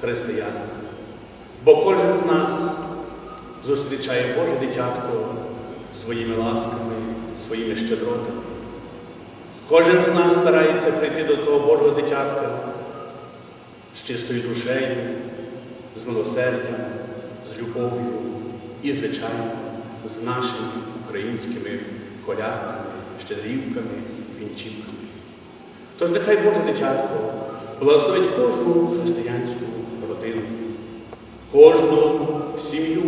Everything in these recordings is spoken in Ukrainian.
християнина. Бо кожен з нас зустрічає Боже дитятко своїми ласками, своїми щедротами. Кожен з нас старається прийти до того Божого дитятка з чистою душею, з милосердям, з любов'ю і, звичайно, з нашими українськими колядками, щедрівками, вінчівками. Тож нехай Боже дитятко благословить кожну християнську кожну сім'ю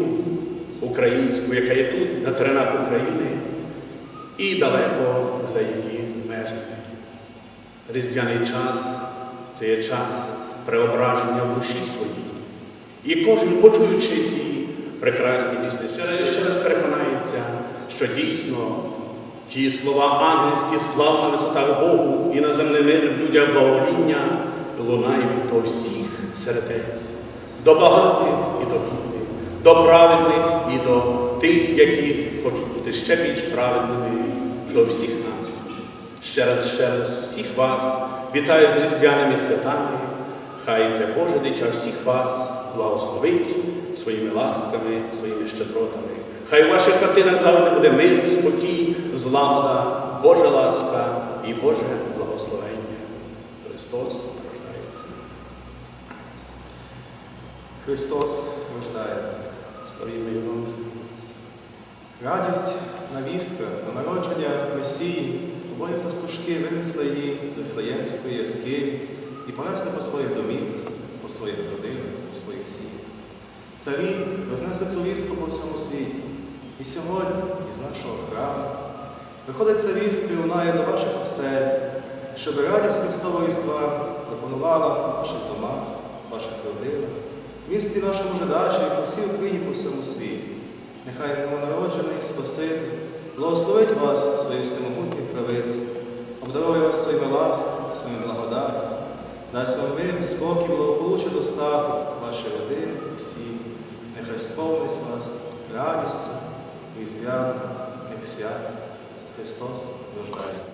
українську, яка є тут, на теренах України, і далеко за її межами. Різдвяний час це є час преображення в душі своїй. І кожен, почуючи ці прекрасні пісні, ще- раз переконається, що дійсно ті слова ангельські, слава на Богу і на земний мир людям благовоління лунають до всіх сердець, до багатих і до бідних, до праведних і до тих, які хочуть бути ще більш праведними, до всіх нас. Ще раз, ще раз всіх вас вітаю з різдвяними святами. Хай для Боже дитя всіх вас благословить своїми ласками, своїми щедротами. Хай у ваших хатинах завжди буде мир, спокій, злагода, Божа ласка і Боже благословення. Христос рождається. Христос рождається. Славімо Його. Радість навістка на народження Месії, обоє пастушки винесли її з Вифлеємської яскини і понесли по своїх домівках, по своїх родинах, по своїх сім'ях. Царі рознесли цю вістку по всьому світі. І сьогодні із нашого храму виходить ця вістка і лунає до ваших осель, щоб радість Христового Різдва запанувала в ваших домах, в ваших родинах, місті нашому жидачі і по всій Україні по всьому світі. Нехай новонароджений Спаситель благословить вас своєю всемогутньою правицею, обдарує вас своїми ласками, своїми благодаттю, дасть вам мир, спокій, благополуччя, достаток вашій родини і всім. Нехай сповнить вас радістю, різдвяним, як свято. Христос рождається.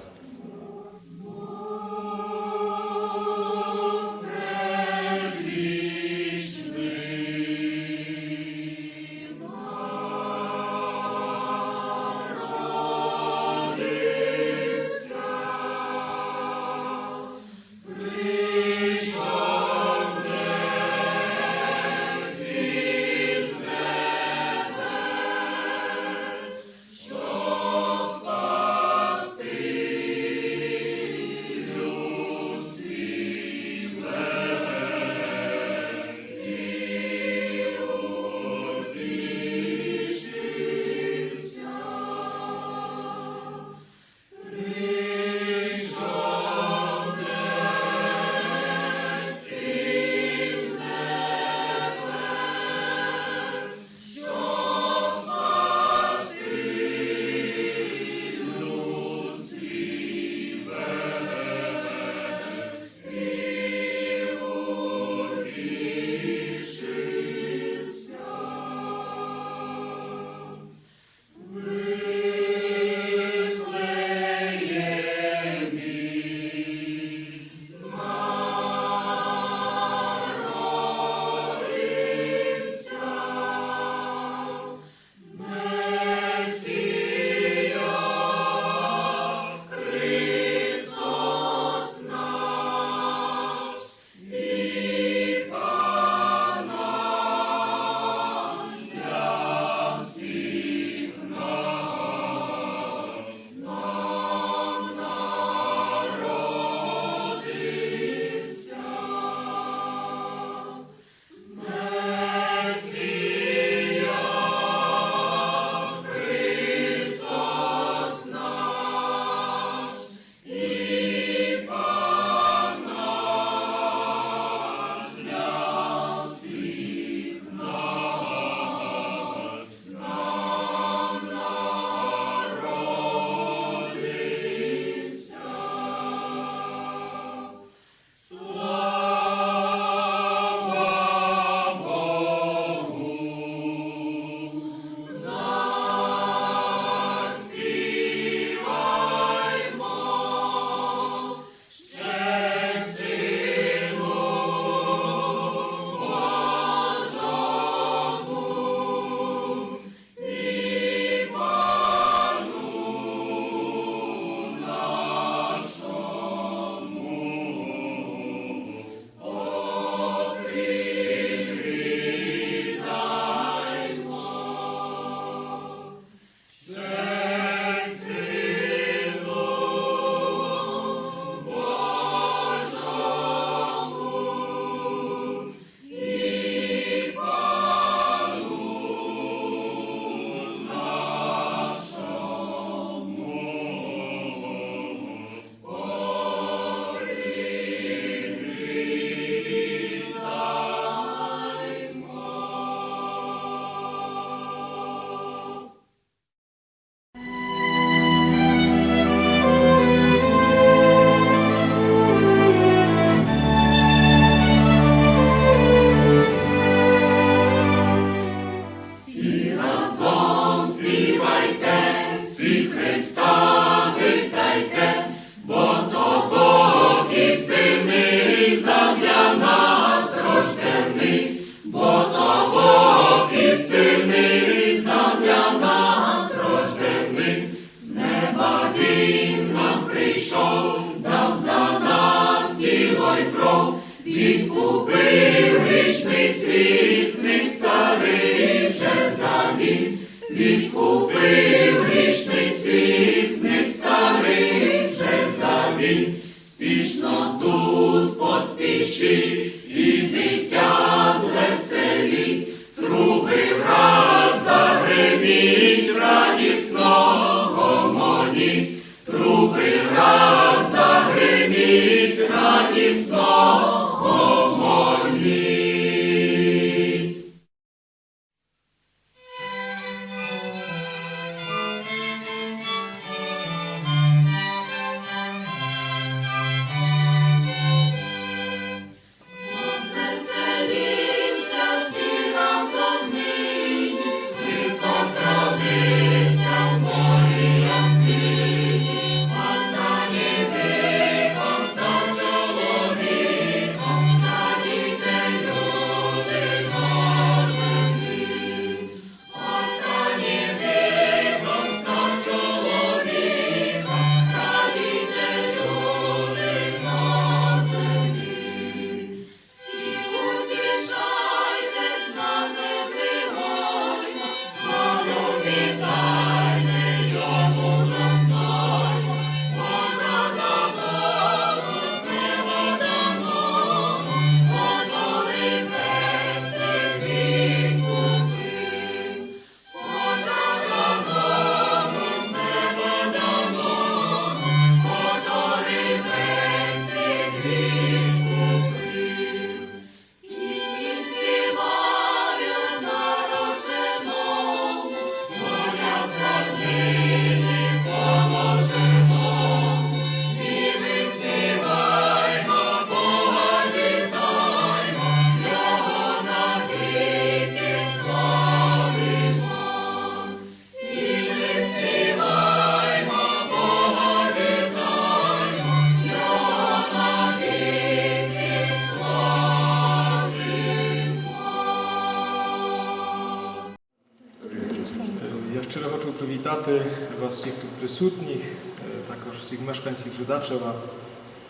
всіх тут присутніх, е, також всіх мешканців Жидачева,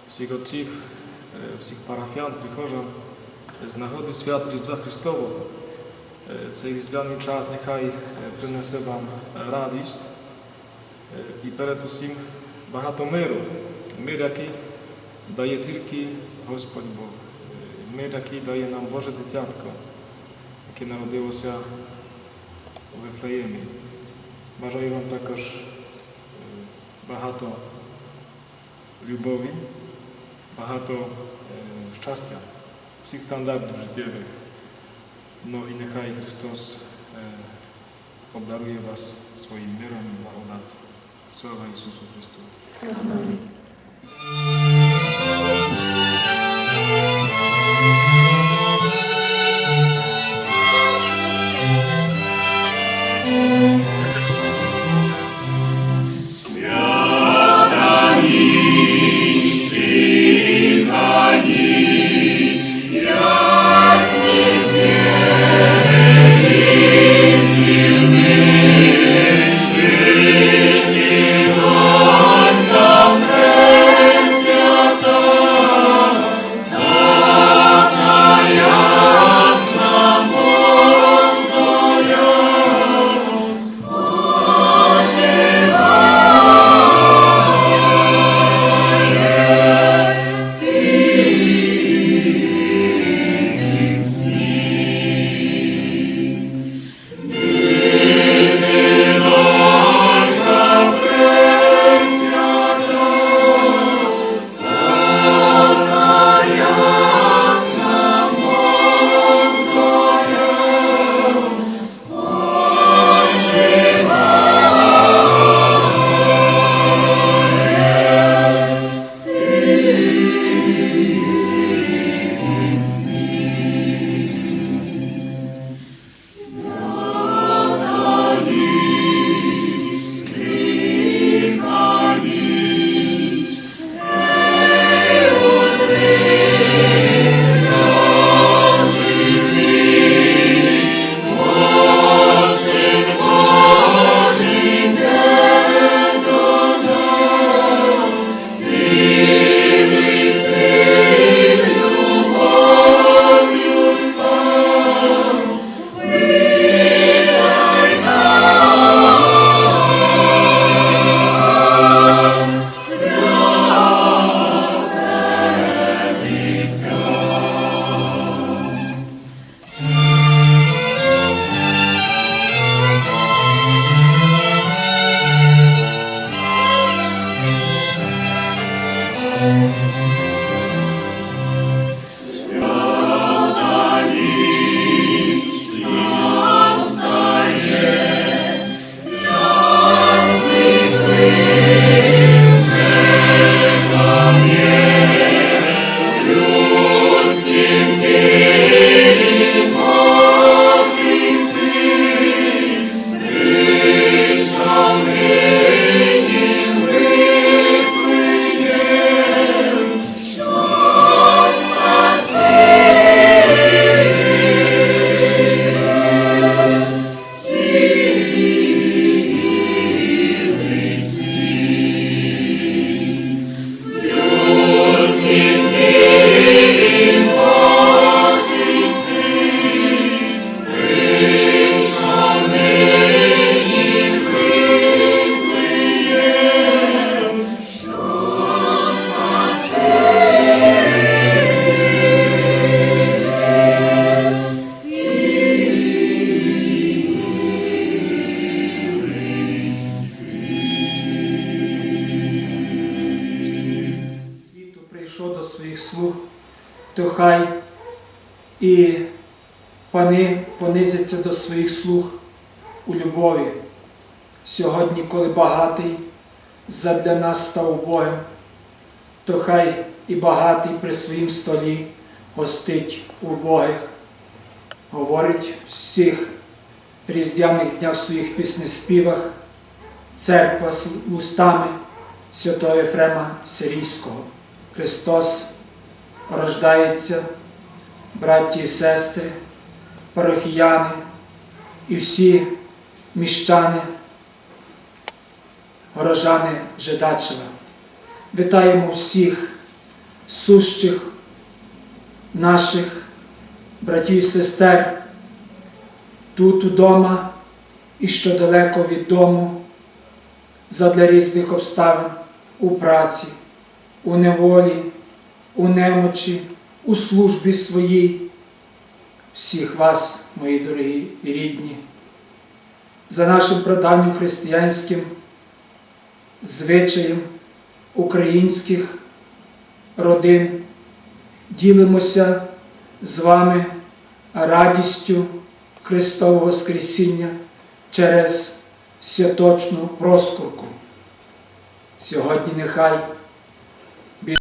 всіх отців, е, всіх парафіян, прихожан з нагоди свят Різдва Христового. Е, Цей різдвяний час нехай е, принесе вам радість е, і перед усім багато миру. Мир, який дає тільки Господь Бог. Е, Мир, який дає нам Боже дитятко, яке народилося у Вифлеємі. Бажаю вам також е, багато любові, багато е, щастя, всіх стандартів життєвих. Ну і нехай Христос е, обдарує вас своїм миром і благодаттю. Слава Ісусу слуг, то хай і пани понизяться до своїх слуг у любові. Сьогодні, коли багатий задля нас став Богом, то хай і багатий при своїм столі гостить убогих, говорить всіх різдвяних днях в своїх піснеспівах, церква з устами святого Ефрема Сирійського. Христос рождається, браті і сестри, парохіяни і всі міщани, горожани Жидачева. Вітаємо всіх сущих наших братів і сестер тут удома і що далеко від дому, задля різних обставин у праці, у неволі, у немочі, у службі своїй. Всіх вас, мої дорогі і рідні, за нашим прадавнім християнським звичаєм українських родин ділимося з вами радістю Христового Воскресіння через святочну проскурку. Сьогодні нехай